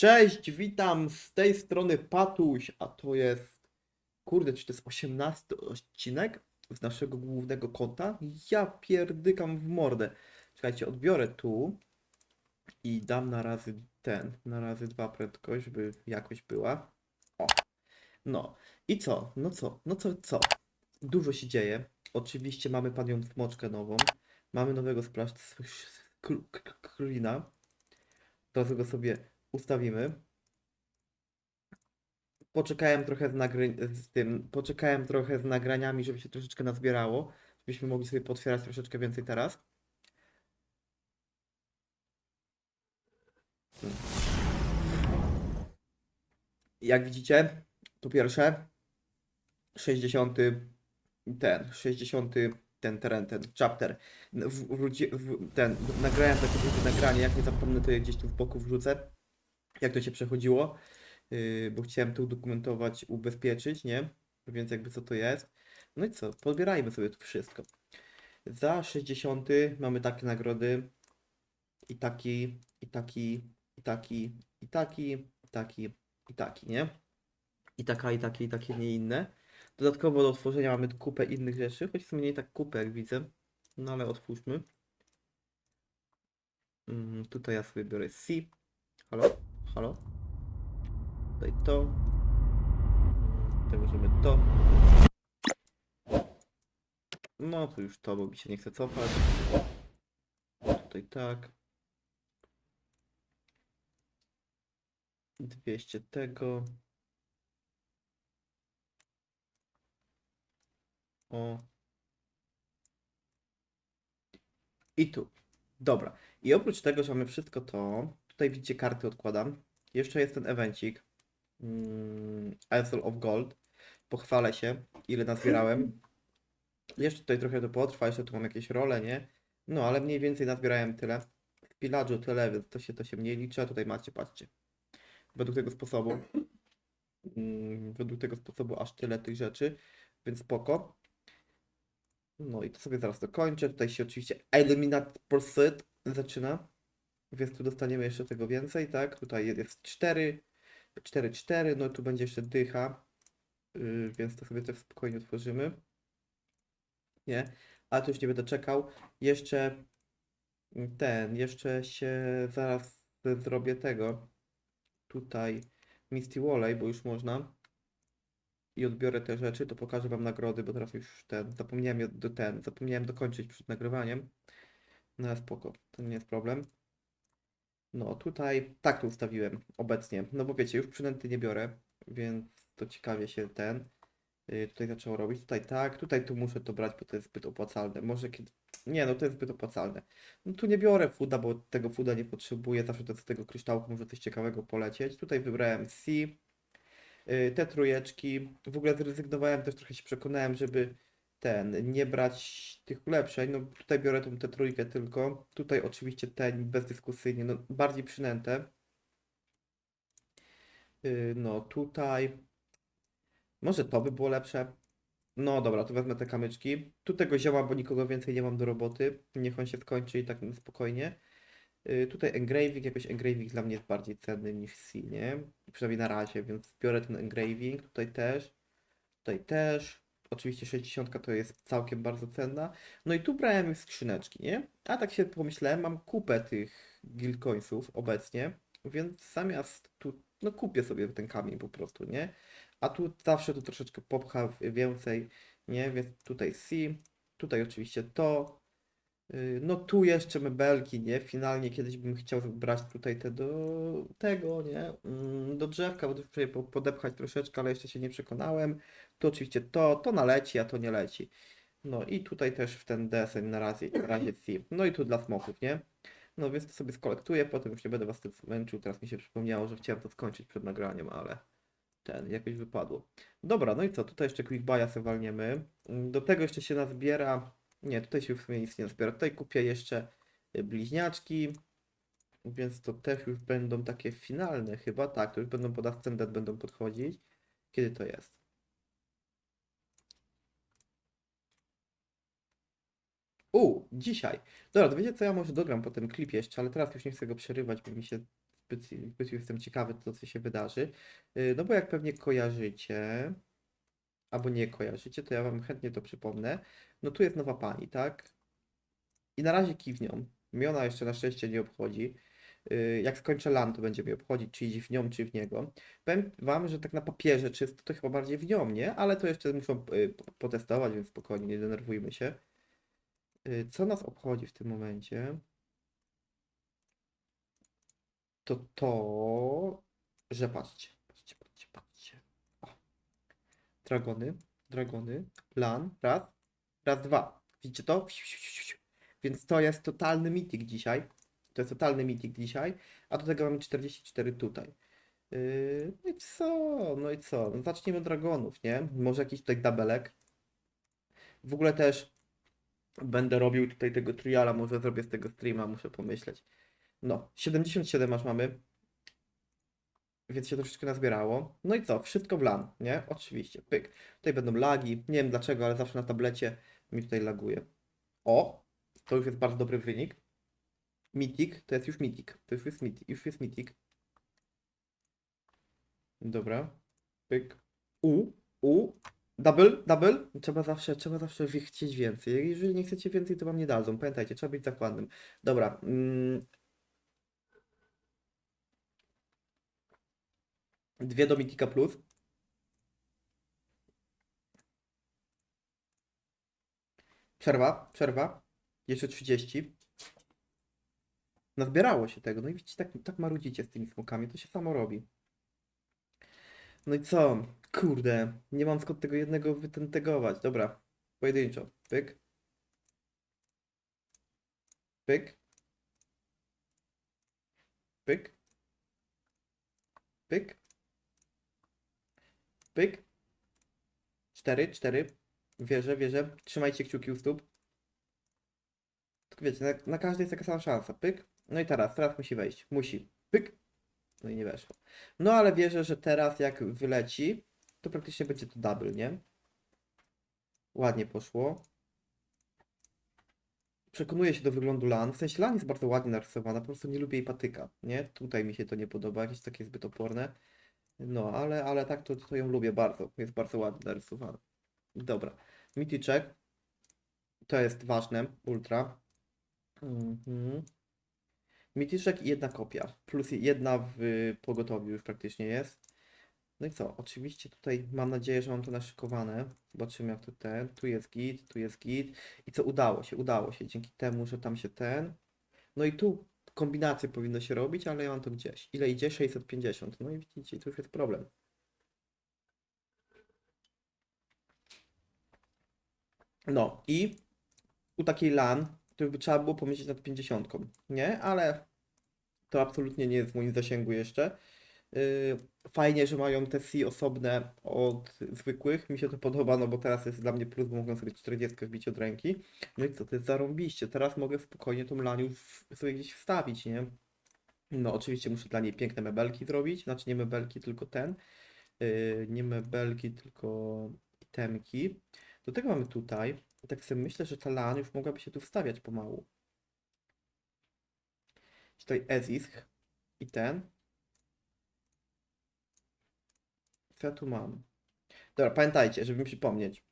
Cześć, witam z tej strony Patuś, a to jest, kurde, czy to jest 18 odcinek z naszego głównego konta? Ja pierdykam w mordę. Czekajcie, odbiorę tu i dam na razy ten, na razy dwa prędkość, żeby jakoś była. O, no i co, no co, no co, co? Dużo się dzieje. Oczywiście mamy panią smoczkę nową, mamy nowego splash screena. Teraz go sobie ustawimy. Poczekałem trochę z, nagry... z tym, poczekałem trochę z nagraniami, żeby się troszeczkę nazbierało, żebyśmy mogli sobie potwierać troszeczkę więcej teraz. Jak widzicie, po pierwsze 60 ten, 60 ten teren, ten chapter. W, ten, nagrałem takie nagranie, jak nie zapomnę, to je gdzieś tu w boku wrzucę, jak to się przechodziło, yy, bo chciałem to udokumentować, ubezpieczyć, nie? Więc jakby co to jest. No i co, podbierajmy sobie to wszystko. Za 60 mamy takie nagrody i taki, i taki, i taki, i taki, i taki, i taki, nie? I taka, i takie, i takie, nie inne. Dodatkowo do otworzenia mamy kupę innych rzeczy, choć sumie nie tak kupę jak widzę. No ale otwórzmy. Mm, tutaj ja sobie biorę C. Halo? Halo? Tutaj to. Mm, Tutaj możemy to. No to już to, bo mi się nie chce cofać. Tutaj tak. 200 tego. O. I tu. Dobra. I oprócz tego, że mamy wszystko to, tutaj widzicie karty odkładam. Jeszcze jest ten evencik. Mm, Isle of Gold. Pochwalę się, ile nazbierałem. Jeszcze tutaj trochę to potrwa, jeszcze tu mam jakieś role, nie? No, ale mniej więcej nazbierałem tyle. W piladżu tyle, więc to się, to się mniej liczy, a tutaj macie, patrzcie. Według tego sposobu. Mm, według tego sposobu aż tyle tych rzeczy, więc spoko. No i to sobie zaraz dokończę. Tutaj się oczywiście Eliminate Pursuit zaczyna. Więc tu dostaniemy jeszcze tego więcej, tak? Tutaj jest 4, 4, 4, no tu będzie jeszcze dycha. Yy, więc to sobie też spokojnie otworzymy. Nie? Ale to już nie będę czekał. Jeszcze ten, jeszcze się zaraz zrobię tego. Tutaj Misty Walley, bo już można i odbiorę te rzeczy, to pokażę Wam nagrody, bo teraz już ten, zapomniałem, do, ten, zapomniałem dokończyć przed nagrywaniem. No spoko, to nie jest problem. No tutaj, tak to ustawiłem obecnie, no bo wiecie, już przynęty nie biorę, więc to ciekawie się ten, yy, tutaj zaczęło robić. Tutaj tak, tutaj tu muszę to brać, bo to jest zbyt opłacalne. Może kiedy, nie no, to jest zbyt opłacalne. No tu nie biorę fooda, bo tego fooda nie potrzebuję, zawsze to z tego kryształku może coś ciekawego polecieć. Tutaj wybrałem C, y, te trójeczki. W ogóle zrezygnowałem, też trochę się przekonałem, żeby ten, nie brać tych ulepszeń. No tutaj biorę tą tę trójkę tylko. Tutaj oczywiście ten bezdyskusyjnie, no bardziej przynętę. Y, No tutaj. Może to by było lepsze. No dobra, to wezmę te kamyczki. Tu tego zioła, bo nikogo więcej nie mam do roboty. Niech on się skończy i tak spokojnie. Y, Tutaj engraving, jakoś engraving dla mnie jest bardziej cenny niż C, nie? Przynajmniej na razie, więc biorę ten engraving, tutaj też, tutaj też. Oczywiście 60 to jest całkiem bardzo cenna. No i tu brałem skrzyneczki, nie? A tak się pomyślałem, mam kupę tych guild coinsów obecnie, więc zamiast tu, no kupię sobie ten kamień po prostu, nie? A tu zawsze to troszeczkę popcha więcej, nie? Więc tutaj C, tutaj oczywiście to. Yy, No tu jeszcze mebelki, nie? Finalnie kiedyś bym chciał brać tutaj te do tego, nie? Mm, Do drzewka, bo tutaj po- podepchać troszeczkę, ale jeszcze się nie przekonałem. Tu oczywiście to, to naleci, a to nie leci. No i tutaj też w ten deseń na razie, na razie C. No i tu dla smoków, nie? No więc to sobie skolektuję, potem już nie będę was tym męczył. Teraz mi się przypomniało, że chciałem to skończyć przed nagraniem, ale ten, jakoś wypadło. Dobra, no i co? Tutaj jeszcze quick buy'a sobie walniemy. Mm, Do tego jeszcze się nazbiera. Nie, tutaj się w sumie nic nie zbiera. Tutaj kupię jeszcze y, bliźniaczki. Więc to też już będą takie finalne chyba. Tak, to już będą pod ascendent będą podchodzić. Kiedy to jest? U, dzisiaj. Dobra, to wiecie co, ja może dogram po tym klipie jeszcze, ale teraz już nie chcę go przerywać, bo mi się zbyt, zbyt jestem ciekawy to, co się wydarzy. Y, No bo jak pewnie kojarzycie, albo nie kojarzycie, to ja wam chętnie to przypomnę. No tu jest nowa pani, tak? I na razie kiwnią. Mnie ona jeszcze na szczęście nie obchodzi. Y, Jak skończę LAN, to będzie mnie obchodzić, czy iść w nią, czy w niego. Powiem wam, że tak na papierze czysto to chyba bardziej w nią, nie? Ale to jeszcze muszą y, po- potestować, więc spokojnie, nie denerwujmy się. Y, Co nas obchodzi w tym momencie? To to, że patrzcie, patrzcie, patrzcie, patrzcie. O. Dragony, dragony, LAN, raz, raz, dwa. Widzicie to? Więc to jest totalny mitik dzisiaj. To jest totalny mitik dzisiaj, a do tego mamy 44 tutaj. Yy, no i co? No i co? No zacznijmy od dragonów, nie? Może jakiś tutaj dabelek. W ogóle też będę robił tutaj tego triala, może zrobię z tego streama, muszę pomyśleć. No, 77 aż mamy. Więc się troszeczkę nazbierało. No i co? Wszystko w LAN, nie? Oczywiście, pyk. Tutaj będą lagi. Nie wiem dlaczego, ale zawsze na tablecie mi tutaj laguje. O! To już jest bardzo dobry wynik. Mythic, to jest już Mythic. To już jest Mythic. Już jest Mythic. Dobra. Pyk. U, U. Double, double. Trzeba zawsze, trzeba zawsze chcieć więcej. Jeżeli nie chcecie więcej, to wam nie dadzą. Pamiętajcie, trzeba być zakładnym. Dobra. Mm. Dwie do Mythica plus. Przerwa, przerwa. Jeszcze 30. Nazbierało się tego. No i widzicie, tak, tak marudzicie z tymi smokami. To się samo robi. No i co? Kurde, nie mam skąd tego jednego wytentegować. Dobra, pojedynczo. Pyk. Pyk. Pyk. Pyk. Pyk. Cztery, cztery. Wierzę, wierzę. Trzymajcie kciuki u stóp. Tylko wiecie, na, na każdej jest taka sama szansa. Pyk. No i teraz, teraz musi wejść. Musi. Pyk. No i nie weszło. No ale wierzę, że teraz jak wyleci, to praktycznie będzie to double, nie? Ładnie poszło. Przekonuję się do wyglądu LAN. W sensie LAN jest bardzo ładnie narysowana, po prostu nie lubię jej patyka, nie? Tutaj mi się to nie podoba, jakieś takie zbyt oporne. No, ale, ale tak to, to ją lubię bardzo. Jest bardzo ładnie narysowana. Dobra. Mityczek. To jest ważne. Ultra. Mhm. Mityczek i jedna kopia. Plus jedna w pogotowiu już praktycznie jest. No i co? Oczywiście tutaj mam nadzieję, że mam to naszykowane. Zobaczymy jak to ten. Tu jest git, tu jest git. I co udało się, udało się. Dzięki temu, że tam się ten. No i tu kombinacje powinno się robić, ale ja mam to gdzieś. Ile idzie? 650. No i widzicie, tu już jest problem. No i u takiej LAN to by trzeba było pomyśleć nad 50, nie? Ale to absolutnie nie jest w moim zasięgu jeszcze. Yy, Fajnie, że mają te C osobne od zwykłych. Mi się to podoba, no bo teraz jest dla mnie plus, bo mogę sobie 40 wbić od ręki. No i co, to jest zarąbiście. Teraz mogę spokojnie tą laniu w- sobie gdzieś wstawić, nie? No oczywiście muszę dla niej piękne mebelki zrobić. Znaczy nie mebelki, tylko ten. Yy, nie mebelki, tylko itemki. Do tego mamy tutaj. Tak sobie myślę, że ta LAN już mogłaby się tu wstawiać pomału. Tutaj Ezisk i ten. Co ja tu mam? Dobra, pamiętajcie, żeby mi przypomnieć.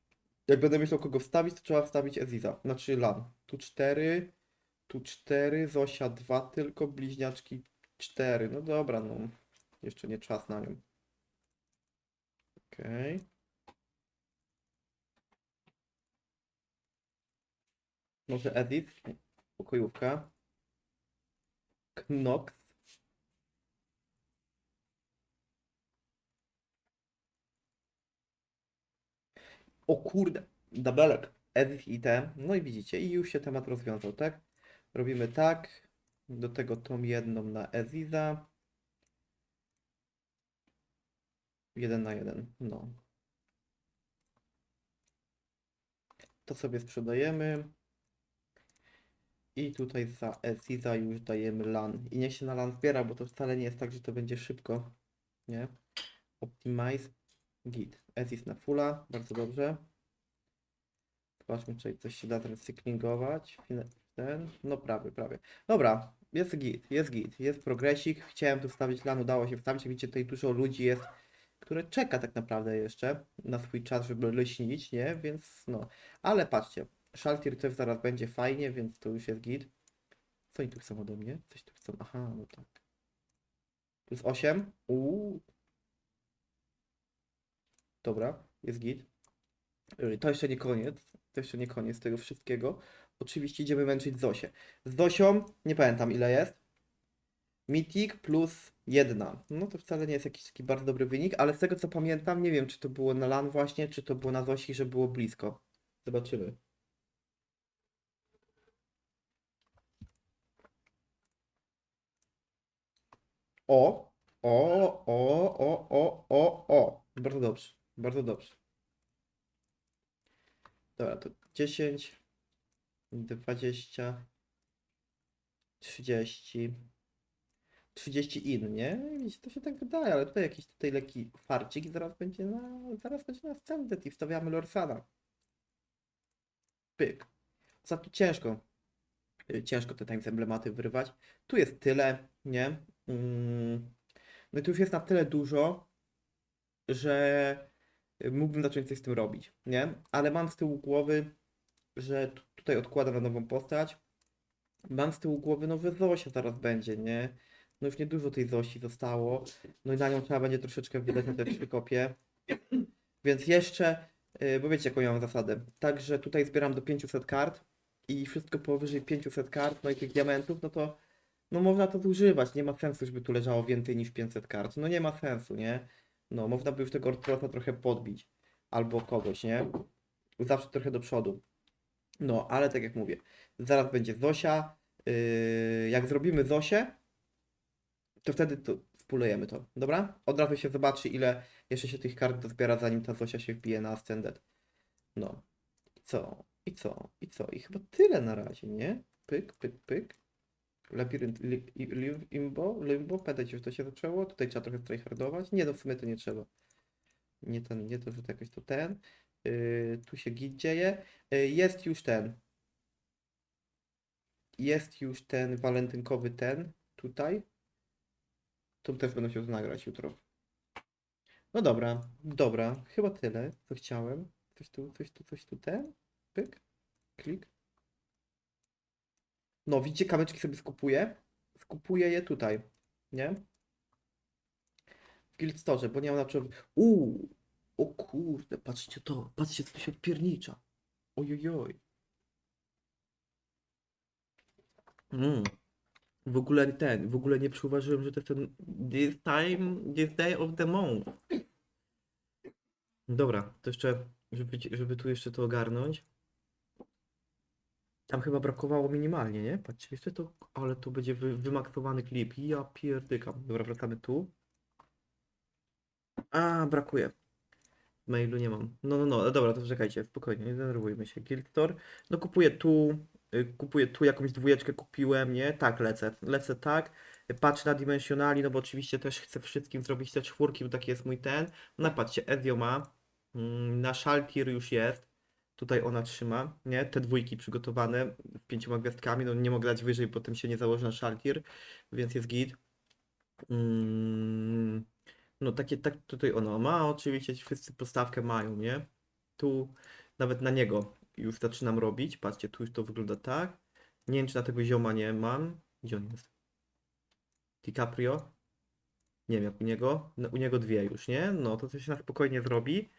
Jak będę myślał kogo wstawić, to trzeba wstawić Eziza. Znaczy LAN. Tu 4, tu 4, Zosia 2 tylko, bliźniaczki 4. No dobra, no. Jeszcze nie czas na nią. Okej. Może Edith? Pokojówka. Knox. O kurde, dabelek. Edith i te. No i widzicie, i już się temat rozwiązał, tak? Robimy tak. Do tego tą jedną na Eziza. Jeden na jeden, no. To sobie sprzedajemy. I tutaj za Eziza już dajemy LAN. I niech się na LAN zbiera, bo to wcale nie jest tak, że to będzie szybko. Nie? Optimize. Git. Ezis na fulla. Bardzo dobrze. Zobaczmy, czy coś się da teraz cyklingować. Fina- Ten. No prawie, prawie. Dobra. jest git, jest git, jest progresik. Chciałem tu wstawić lan, udało się wstawić. Widzicie, tutaj dużo ludzi jest, które czeka tak naprawdę jeszcze na swój czas, żeby leśnić, nie? Więc no. Ale patrzcie, Shaltir też zaraz będzie fajnie, więc to już jest git. Co oni tu chcą ode mnie? Coś tu chcą. Aha, no tak. Plus 8. Uuu. Dobra, jest git. Yy, To jeszcze nie koniec. To jeszcze nie koniec tego wszystkiego. Oczywiście idziemy męczyć Zosię. Z Zosią nie pamiętam ile jest. Mythic plus 1. No to wcale nie jest jakiś taki bardzo dobry wynik, ale z tego co pamiętam, nie wiem czy to było na LAN właśnie, czy to było na Zosi, że było blisko. Zobaczymy. O, o, o, o, o, o, o. Bardzo dobrze, bardzo dobrze. Dobra, to 10, 20, 30, 30 in, nie? To się tak wydaje, ale tutaj jakiś tutaj lekki farcik i zaraz będzie na, zaraz będzie na standard i wstawiamy Lorsana. Pyk. Ostatnio ciężko, y, ciężko te emblematy wyrywać. Tu jest tyle, nie? Mm. No i tu już jest na tyle dużo, że mógłbym zacząć coś z tym robić, nie? Ale mam z tyłu głowy, że tu- tutaj odkładam na nową postać. Mam z tyłu głowy, no że Zosia zaraz będzie, nie? No już niedużo tej Zosi zostało. No i na nią trzeba będzie troszeczkę wydać na te trzy kopie. Więc jeszcze, yy, bo wiecie jaką ja mam zasadę. Także tutaj zbieram do 500 kart i wszystko powyżej 500 kart, no i tych diamentów, no to no można to zużywać. Nie ma sensu, żeby tu leżało więcej niż 500 kart. No nie ma sensu, nie? No, można by już tego Ortrosa trochę podbić. Albo kogoś, nie? Zawsze trochę do przodu. No, ale tak jak mówię, zaraz będzie Zosia. Yy, jak zrobimy Zosię, to wtedy to spulujemy to, dobra? Od razu się zobaczy, ile jeszcze się tych kart dozbiera, zanim ta Zosia się wbije na Ascended. No. I co? I co? I co? I chyba tyle na razie, nie? Pyk, pyk, pyk. Labirynt li, li, Limbo, Limbo, pamiętajcie, że to się zaczęło. Tutaj trzeba trochę tryhardować. Nie, no w sumie to nie trzeba. Nie ten, nie to, że to jakoś to ten. Yy, tu się git dzieje. Yy, jest już ten. Jest już ten walentynkowy ten. Tutaj. To też będę się nagrać jutro. No dobra, dobra. Chyba tyle, co chciałem. Coś tu, coś tu, coś tu ten. Pyk. Klik. No, widzicie, kamyczki sobie skupuję. Skupuję je tutaj, nie? W Guild Store, bo nie mam na czym... Uuu! O kurde, patrzcie to, patrzcie, co się odpiernicza. Ojojoj. Mm. W ogóle ten, w ogóle nie przyuważyłem, że to jest ten this time, this day of the month. Dobra, to jeszcze, żeby, żeby tu jeszcze to ogarnąć. Tam chyba brakowało minimalnie, nie? Patrzcie, jeszcze to, ale tu będzie wy, wymaksowany klip. Ja pierdykam. Dobra, wracamy tu. A, brakuje. Mailu nie mam. No, no, no, dobra, to czekajcie, spokojnie, nie denerwujmy się. Guild Store. No kupuję tu, y, kupuję tu jakąś dwójeczkę kupiłem, nie? Tak, lecę, lecę tak. Patrzę na Dimensionali, no bo oczywiście też chcę wszystkim zrobić te czwórki, bo taki jest mój ten. No patrzcie, Ezio ma, mm, na Shaltir już jest. Tutaj ona trzyma, nie? Te dwójki przygotowane pięcioma gwiazdkami, no nie mogę dać wyżej, bo tym się nie założy na Shaltir, więc jest git. Mm, no takie, tak tutaj ono ma, oczywiście ci wszyscy postawkę mają, nie? Tu nawet na niego już zaczynam robić, patrzcie, tu już to wygląda tak. Nie wiem, czy na tego zioma nie mam. Gdzie on jest? DiCaprio? Nie wiem, jak u niego. No, u niego dwie już, nie? No, to coś na spokojnie zrobi.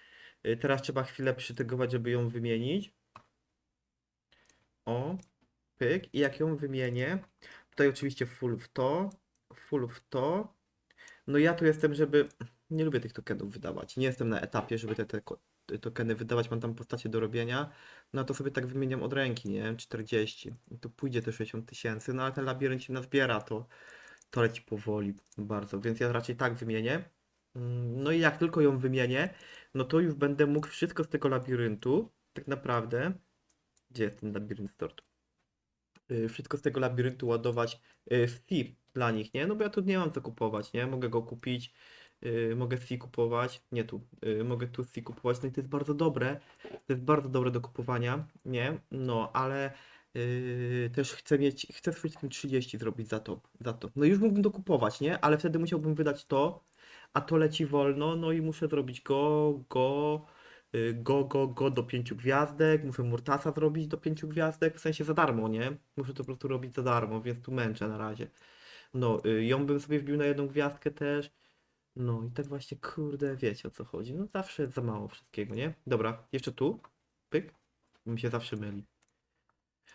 Y, Teraz trzeba chwilę przytygować, żeby ją wymienić. O, pyk. I jak ją wymienię, tutaj oczywiście full w to, full w to. No ja tu jestem, żeby... Nie lubię tych tokenów wydawać. Nie jestem na etapie, żeby te, te tokeny wydawać. Mam tam postacie do robienia. No to sobie tak wymieniam od ręki, nie? 40. I To pójdzie te 60 tysięcy. No ale ten labirynt się nazbiera, to, to leci powoli bardzo. Więc ja raczej tak wymienię. Mm, No i jak tylko ją wymienię, no to już będę mógł wszystko z tego labiryntu, tak naprawdę. Gdzie jest ten labirynt stort? y, wszystko z tego labiryntu ładować y, w C dla nich, nie? No bo ja tu nie mam co kupować, nie? Mogę go kupić, y, mogę C kupować, nie tu, mogę tu C kupować, no i to jest bardzo dobre, to jest bardzo dobre do kupowania, nie? No, ale Yy, też chcę mieć, chcę swój stream 30 zrobić za to, za to. No już mógłbym dokupować, nie? Ale wtedy musiałbym wydać to, a to leci wolno, no i muszę zrobić go, go, yy, go, go, go do 5 gwiazdek, muszę Murtasa zrobić do 5 gwiazdek, w sensie za darmo, nie? Muszę to po prostu robić za darmo, więc tu męczę na razie. No, yy, ją bym sobie wbił na jedną gwiazdkę też. No i tak właśnie, kurde, wiecie o co chodzi. No zawsze za mało wszystkiego, nie? Dobra, jeszcze tu. Pyk. Mi się zawsze myli.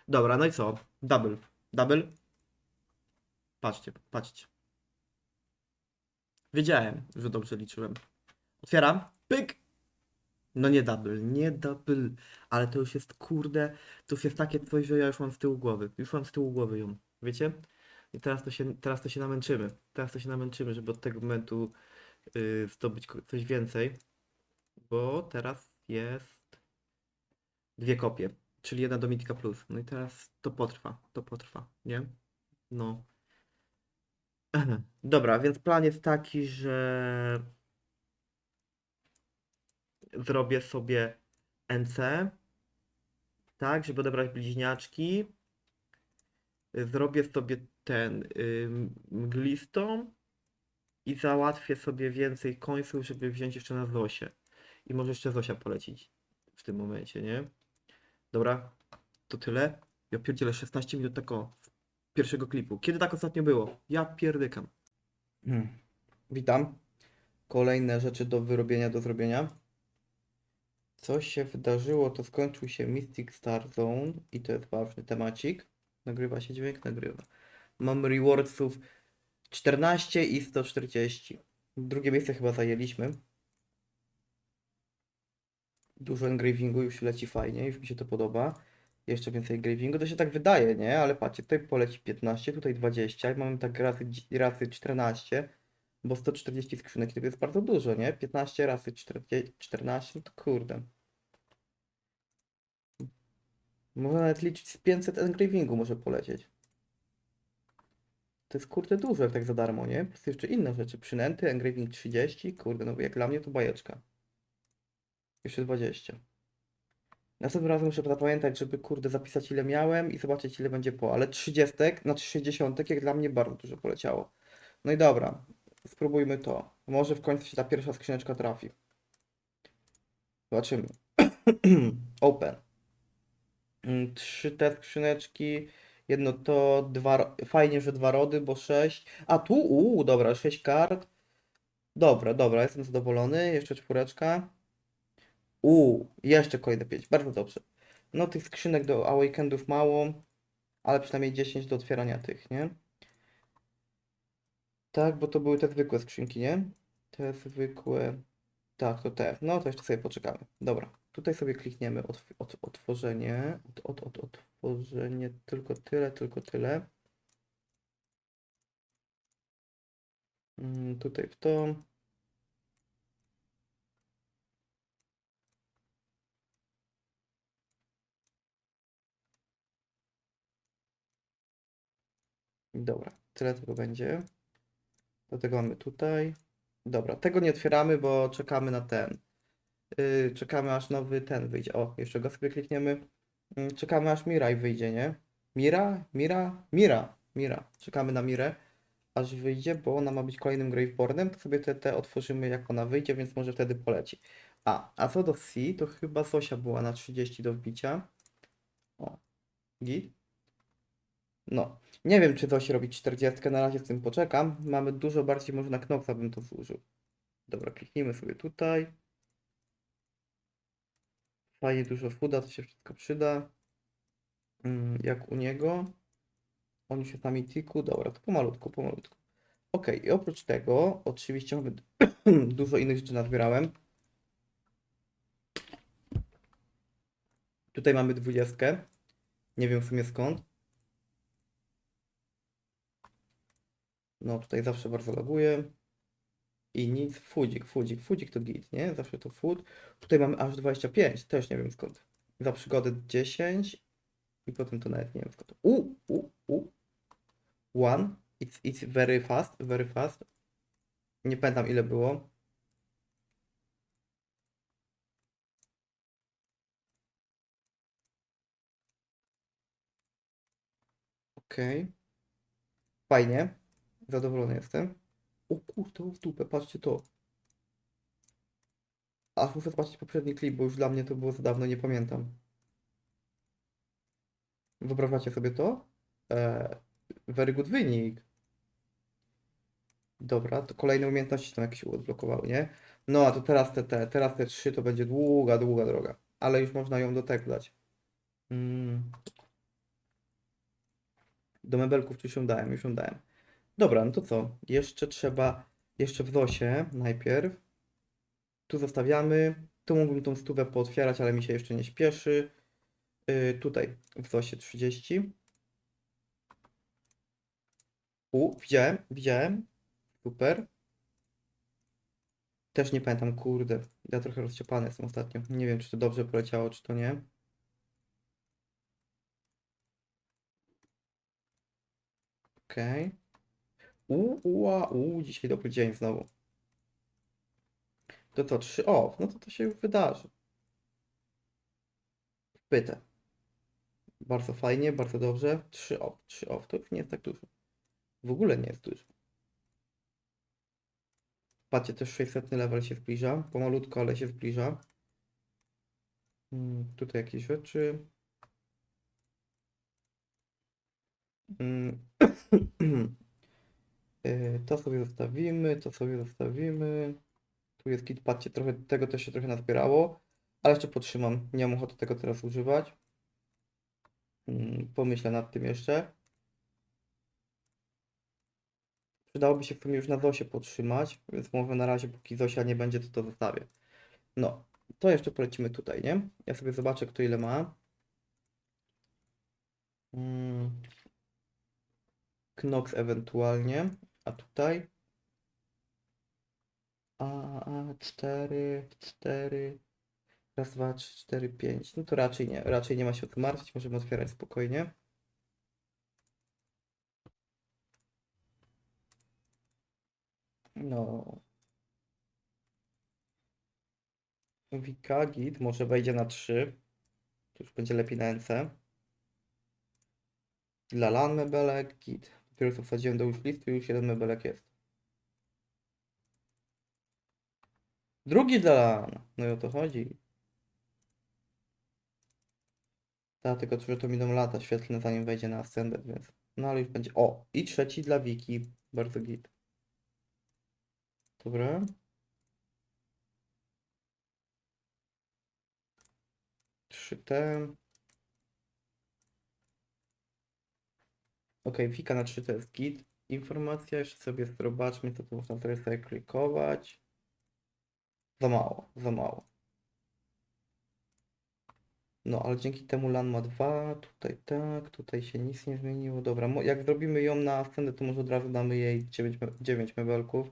Dobra, no i co? Double. Double. Patrzcie, patrzcie. Wiedziałem, że dobrze liczyłem. Otwieram. Pyk. No nie double, nie double. Ale to już jest, kurde, to już jest takie coś, że ja już mam z tyłu głowy. Już mam z tyłu głowy ją. Wiecie? I teraz to się, teraz to się namęczymy. Teraz to się namęczymy, żeby od tego momentu yy, zdobyć coś więcej. Bo teraz jest dwie kopie, czyli jedna do Mythica Plus. No i teraz to potrwa, to potrwa, nie? No. Dobra, więc plan jest taki, że zrobię sobie NC, tak, żeby odebrać bliźniaczki. Zrobię sobie ten ym, mglistą i załatwię sobie więcej końców, żeby wziąć jeszcze na Zosię. I może jeszcze Zosia polecić w tym momencie, nie? Dobra, to tyle. Ja pierdzielę 16 minut tako z pierwszego klipu. Kiedy tak ostatnio było? Ja pierdykam. Hmm. Witam. Kolejne rzeczy do wyrobienia, do zrobienia. Co się wydarzyło, to skończył się Mystic Star Zone i to jest ważny temacik. Nagrywa się dźwięk? Nagrywa. Mam rewardsów 14 i 140. Drugie miejsce chyba zajęliśmy. Dużo engravingu już leci fajnie, już mi się to podoba. Jeszcze więcej engravingu, to się tak wydaje, nie? Ale patrzcie, tutaj poleci 15, tutaj 20 i mamy tak razy, razy 14, bo 140 skrzynek to jest bardzo dużo, nie? 15 razy 40, 14, to kurde. Można nawet liczyć z 500 engravingu może polecieć. To jest kurde dużo jak tak za darmo, nie? Plus jeszcze inne rzeczy. Przynęty, engraving 30, kurde, no jak dla mnie to bajeczka. Jeszcze 20. Następnym razem muszę zapamiętać, żeby kurde zapisać ile miałem i zobaczyć ile będzie po, ale 30, znaczy 60 jak dla mnie bardzo dużo poleciało. No i dobra, spróbujmy to. Może w końcu się ta pierwsza skrzyneczka trafi. Zobaczymy. Open. Mm, Trzy te skrzyneczki. Jedno to, dwa, fajnie, że dwa rody, bo sześć. A tu, uuu, dobra, sześć kart. Dobra, dobra, jestem zadowolony. Jeszcze czwóreczka. Uuu, jeszcze kolejne 5, bardzo dobrze. No tych skrzynek do Awakenedów mało, ale przynajmniej 10 do otwierania tych, nie? Tak, bo to były te zwykłe skrzynki, nie? Te zwykłe. Tak, to te. No to jeszcze sobie poczekamy. Dobra, tutaj sobie klikniemy otw ot otworzenie. Ot ot ot otworzenie, tylko tyle, tylko tyle. Mm, tutaj w to. Dobra, tyle tego będzie. Do tego mamy tutaj. Dobra, tego nie otwieramy, bo czekamy na ten. Yy, czekamy aż nowy ten wyjdzie. O, jeszcze go sobie klikniemy. Yy, czekamy aż Miraj wyjdzie, nie? Mira? Mira? Mira. Mira. Czekamy na Mirę, aż wyjdzie, bo ona ma być kolejnym Gravebornem. To sobie te, te otworzymy, jak ona wyjdzie, więc może wtedy poleci. A, a co do C, to chyba Zosia była na 30 do wbicia. O, git. No, nie wiem, czy coś robić 40, na razie z tym poczekam. Mamy dużo bardziej, może na Knoxa bym to zużył. Dobra, kliknijmy sobie tutaj. Fajnie dużo fooda, to się wszystko przyda. Mm, Jak u niego. On już jest na mitiku. Dobra, to pomalutku, pomalutku. Ok, i oprócz tego, oczywiście mamy dużo innych rzeczy nazbierałem. Tutaj mamy 20. Nie wiem w sumie skąd. No tutaj zawsze bardzo loguję. I nic, foodzik, foodzik, foodzik to git, nie? Zawsze to food. Tutaj mamy aż 25, też nie wiem skąd. Za przygodę 10 i potem to nawet nie wiem skąd. U, u, u. One. It's, it's very fast, very fast. Nie pamiętam ile było. Okej. Fajnie. Zadowolony jestem. O kurde, w dupę, patrzcie to. Aż muszę zobaczyć poprzedni klip, bo już dla mnie to było za dawno, nie pamiętam. Wyobrażacie sobie to? Eee, very good wynik. Dobra, to kolejne umiejętności tam jakieś odblokowały, nie? No, a to teraz te, te, teraz te trzy to będzie długa, długa droga. Ale już można ją do tego dać. Mm. Do mebelków już ją dałem, już ją dałem. Dobra, no to co? Jeszcze trzeba, jeszcze w ZOSie najpierw. Tu zostawiamy. Tu mógłbym tą stówę pootwierać, ale mi się jeszcze nie śpieszy. Yy, tutaj w ZOSie 30. U, widziałem, widziałem. Super. Też nie pamiętam, kurde. Ja trochę rozciopany jestem ostatnio. Nie wiem, czy to dobrze poleciało, czy to nie. Okej. U, ua, u, dzisiaj dobry dzień znowu. To co, 3 off, no to to się wydarzy. Pytę. Bardzo fajnie, bardzo dobrze. 3 off, 3 off, to już nie jest tak dużo. W ogóle nie jest dużo. Patrzcie, też 600 level się zbliża. Pomalutko, ale się zbliża. Mm, tutaj jakieś rzeczy. Mm. Y, To sobie zostawimy, to sobie zostawimy. Tu jest kit, patrzcie, trochę tego też się trochę nazbierało, ale jeszcze potrzymam. Nie mam ochoty tego teraz używać. Mm, Pomyślę nad tym jeszcze. Przydałoby się w sumie już na Zosie podtrzymać, więc może na razie, póki Zosia nie będzie, to to zostawię. No, to jeszcze polecimy tutaj, nie? Ja sobie zobaczę, kto ile ma. Mm. Knox ewentualnie, a tutaj a, a, 4, 4, raz, dwa, trzy, cztery, pięć. No to raczej nie, raczej nie ma się o co martwić, możemy otwierać spokojnie. No. Wika, git, może wejdzie na 3. To już będzie lepiej na NC. Dla LAN mebelek, git. Co wsadziłem do już listy, już jeden mebelek jest. Drugi dla LAN. No i o to chodzi. Ta, tylko że to będą lata świetlne zanim wejdzie na Ascendant, więc... No ale już będzie... O! I trzeci dla Wiki. Bardzo git. Dobra. Trzy T. Ok, Wika na 3 to jest git. Informacja, jeszcze sobie zobaczmy, co tu można zrecyklingować. Za mało, za mało. No, ale dzięki temu LAN ma 2, tutaj tak, tutaj się nic nie zmieniło. Dobra, jak zrobimy ją na scenę, to może od razu damy jej 9, me 9 mebelków.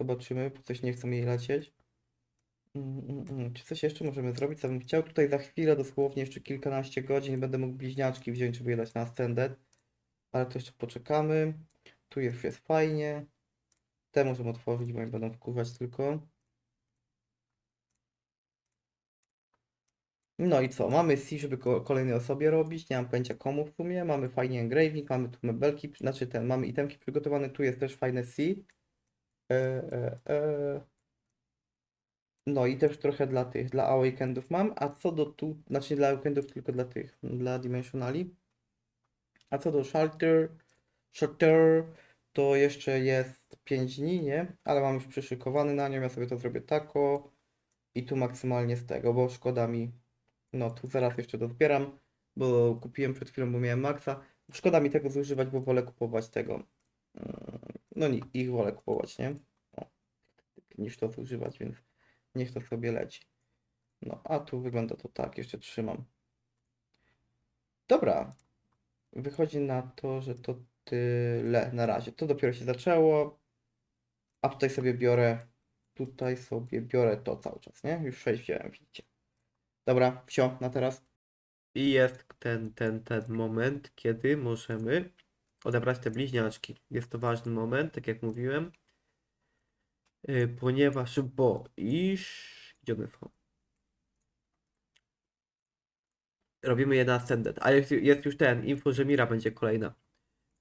Zobaczymy, bo coś nie chcą jej lecieć. Mm, mm, mm. Czy coś jeszcze możemy zrobić? Co bym chciał tutaj za chwilę, dosłownie jeszcze kilkanaście godzin, będę mógł bliźniaczki wziąć, żeby je dać na ascendet. Ale to jeszcze poczekamy. Tu już jest fajnie. Te możemy otworzyć, bo nie będą wkuwać tylko. No i co? Mamy C, żeby ko kolejnej osobie robić. Nie mam pojęcia komu w sumie. Mamy fajnie engraving, mamy tu mebelki, znaczy te, mamy itemki przygotowane. Tu jest też fajne C. E, e, e. No i też trochę dla tych, dla Awakenedów mam. A co do tu, znaczy dla Awakenedów, tylko dla tych, dla Dimensionali. A co do Shelter, Shelter, to jeszcze jest 5 dni, nie? Ale mam już przyszykowany na nią, ja sobie to zrobię tako. I tu maksymalnie z tego, bo szkoda mi. No tu zaraz jeszcze dozbieram, bo kupiłem przed chwilą, bo miałem maksa. Szkoda mi tego zużywać, bo wolę kupować tego. mm, No nie, ich wolę kupować, nie? O, niż to zużywać, więc niech to sobie leci. No, a tu wygląda to tak, jeszcze trzymam. Dobra. Wychodzi na to, że to tyle na razie. To dopiero się zaczęło. A tutaj sobie biorę, tutaj sobie biorę to cały czas, nie? Już 6 wziąłem, widzicie. Dobra, wsio, na teraz. I jest ten, ten, ten moment, kiedy możemy odebrać te bliźniaczki. Jest to ważny moment, tak jak mówiłem. Yy, ponieważ, bo iż... Gdzie one są? Robimy je na Ascended. A jest, jest już ten, info, że Mira będzie kolejna.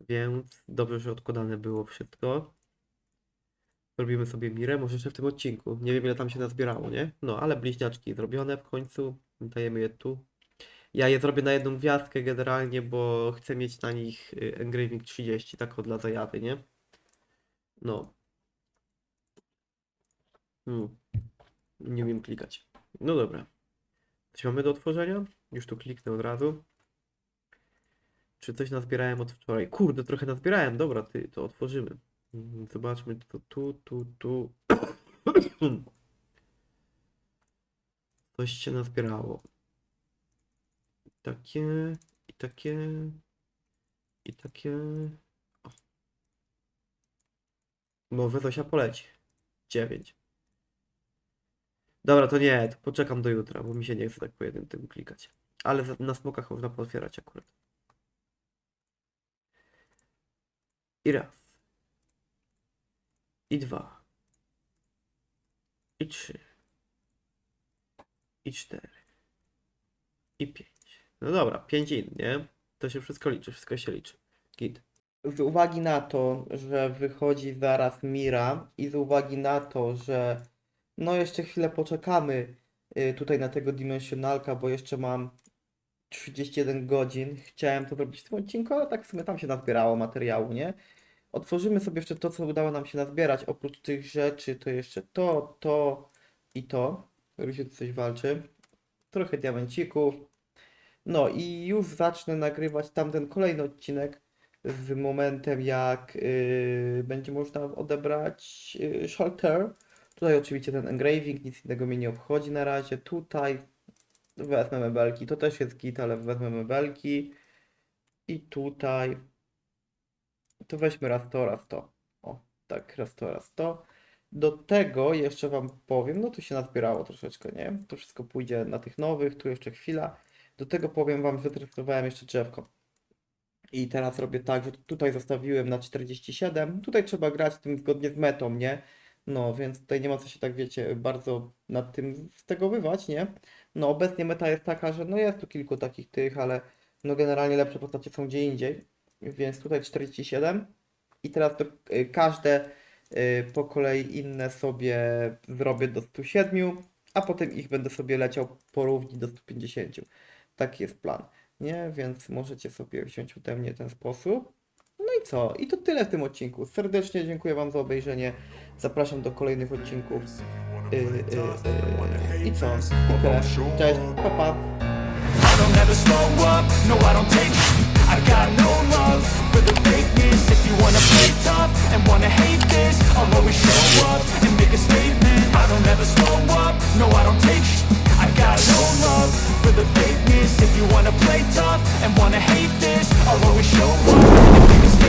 Więc dobrze, że odkładane było wszystko. Robimy sobie Mirę, może jeszcze w tym odcinku. Nie wiem ile tam się nazbierało, nie? No, ale bliźniaczki zrobione w końcu. Dajemy je tu. Ja je zrobię na jedną gwiazdkę generalnie, bo chcę mieć na nich y, engraving 30, tak dla zajawy, nie? No. Hmm. Nie umiem klikać. No dobra. Coś mamy do otworzenia? Już tu kliknę od razu. Czy coś nazbierałem od wczoraj? Kurde, trochę nazbierałem. Dobra, ty, to otworzymy. Mm, Zobaczmy, to tu, tu, tu. Coś się nazbierało. Takie, i takie, i takie. O. Może Zosia poleci. 9. Dobra, to nie, to poczekam do jutra, bo mi się nie chce tak po jednym tym klikać. Ale na smokach można pootwierać akurat. I raz. I dwa. I trzy. I cztery. I pięć. No dobra, pięć in, nie? To się wszystko liczy, wszystko się liczy. Git. Z uwagi na to, że wychodzi zaraz Mira i z uwagi na to, że no jeszcze chwilę poczekamy y, tutaj na tego Dimensionalka, bo jeszcze mam 31 godzin. Chciałem to zrobić w tym odcinku, ale tak w sumie tam się nazbierało materiału, nie? Otworzymy sobie jeszcze to, co udało nam się nazbierać. Oprócz tych rzeczy, to jeszcze to, to i to. Rysiu coś walczy. Trochę diamencików. No i już zacznę nagrywać tamten kolejny odcinek z momentem, jak yy, będzie można odebrać yy, shelter. Tutaj oczywiście ten engraving, nic innego mnie nie obchodzi na razie. Tutaj wezmę mebelki, to też jest git, ale wezmę mebelki. I tutaj to weźmy raz to, raz to. O, tak, raz to, raz to. Do tego jeszcze Wam powiem, no tu się nazbierało troszeczkę, nie? To wszystko pójdzie na tych nowych, tu jeszcze chwila. Do tego powiem Wam, że testowałem jeszcze drzewko. I teraz robię tak, że tutaj zostawiłem na 47. Tutaj trzeba grać tym zgodnie z metą, nie? No, więc tutaj nie ma co się tak, wiecie, bardzo nad tym stegowywać, nie? No, obecnie meta jest taka, że no jest tu kilku takich tych, ale no generalnie lepsze postacie są gdzie indziej. Więc tutaj 47. I teraz to y, każde y, po kolei inne sobie zrobię do 107, a potem ich będę sobie leciał porówni do 150. Taki jest plan, nie? Więc możecie sobie wziąć ode mnie ten sposób. I co? I to tyle w tym odcinku. Serdecznie dziękuję Wam za obejrzenie. Zapraszam do kolejnych odcinków. Y, y, y, I co? I tyle. Cześć, pa pa. I don't ever slow up, no I don't take I got no love for the fakeness If you wanna play tough and wanna hate this I'll always show up and make a statement I don't ever slow up, no I don't take I got no love for the fakeness If you wanna play tough and wanna hate this I'll always show up